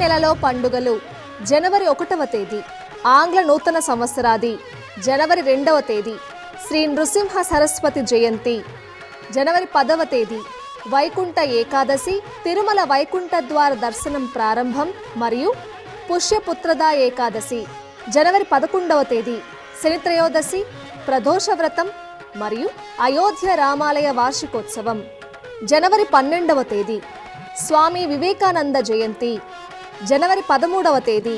నెలలో పండుగలు. జనవరి ఒకటవ తేదీ. ఆంగ్ల నూతన సంవత్సరాది. జనవరి రెండవ తేదీ. శ్రీ నృసింహ సరస్వతి జయంతి. జనవరి పదవ తేదీ. వైకుంఠ ఏకాదశి. తిరుమల వైకుంఠ ద్వార దర్శనం ప్రారంభం మరియు పుష్యపుత్రదా ఏకాదశి. జనవరి పదకొండవ తేదీ. శనిత్రయోదశి ప్రదోష వ్రతం మరియు అయోధ్య రామాలయ వార్షికోత్సవం. జనవరి పన్నెండవ తేదీ. స్వామి వివేకానంద జయంతి. జనవరి పదమూడవ తేదీ.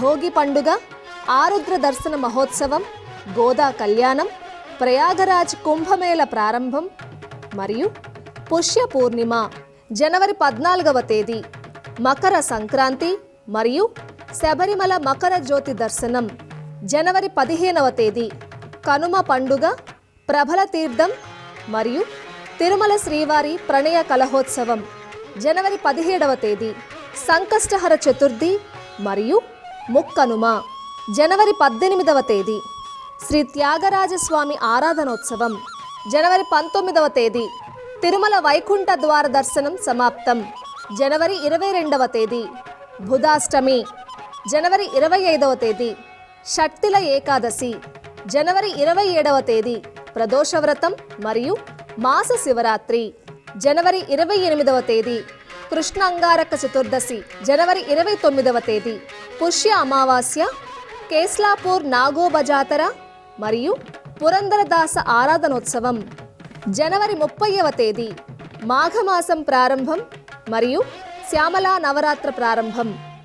భోగి పండుగ ఆరుద్ర దర్శన మహోత్సవం గోదా కళ్యాణం ప్రయాగరాజ్ కుంభమేళ ప్రారంభం మరియు పుష్య పూర్ణిమ జనవరి పద్నాలుగవ తేదీ. మకర సంక్రాంతి మరియు శబరిమల మకర జ్యోతి దర్శనం జనవరి పదిహేనవ తేదీ. కనుమ పండుగ ప్రభల తీర్థం మరియు తిరుమల శ్రీవారి ప్రణయ కలహోత్సవం జనవరి పదిహేడవ తేదీ. సంకష్టహర చతుర్థి మరియు ముక్కనుమ జనవరి పద్దెనిమిదవ తేదీ. శ్రీ త్యాగరాజస్వామి ఆరాధనోత్సవం జనవరి పంతొమ్మిదవ తేదీ. తిరుమల వైకుంఠ ద్వార దర్శనం సమాప్తం. జనవరి ఇరవై రెండవ తేదీ. బుధాష్టమి జనవరి ఇరవై ఐదవ తేదీ. షట్తిల ఏకాదశి జనవరి ఇరవై ఏడవ తేదీ. ప్రదోషవ్రతం మరియు మాస శివరాత్రి జనవరి ఇరవై ఎనిమిదవ తేదీ. కృష్ణ అంగారక చతుర్దశి జనవరి ఇరవై తొమ్మిదవ తేదీ. పుష్య అమావాస్య కేస్లాపూర్ నాగోబ జాతర మరియు పురందరదాస ఆరాధనోత్సవం. జనవరి ముప్పైవ తేదీ మాఘమాసం ప్రారంభం మరియు శ్యామలా నవరాత్ర ప్రారంభం.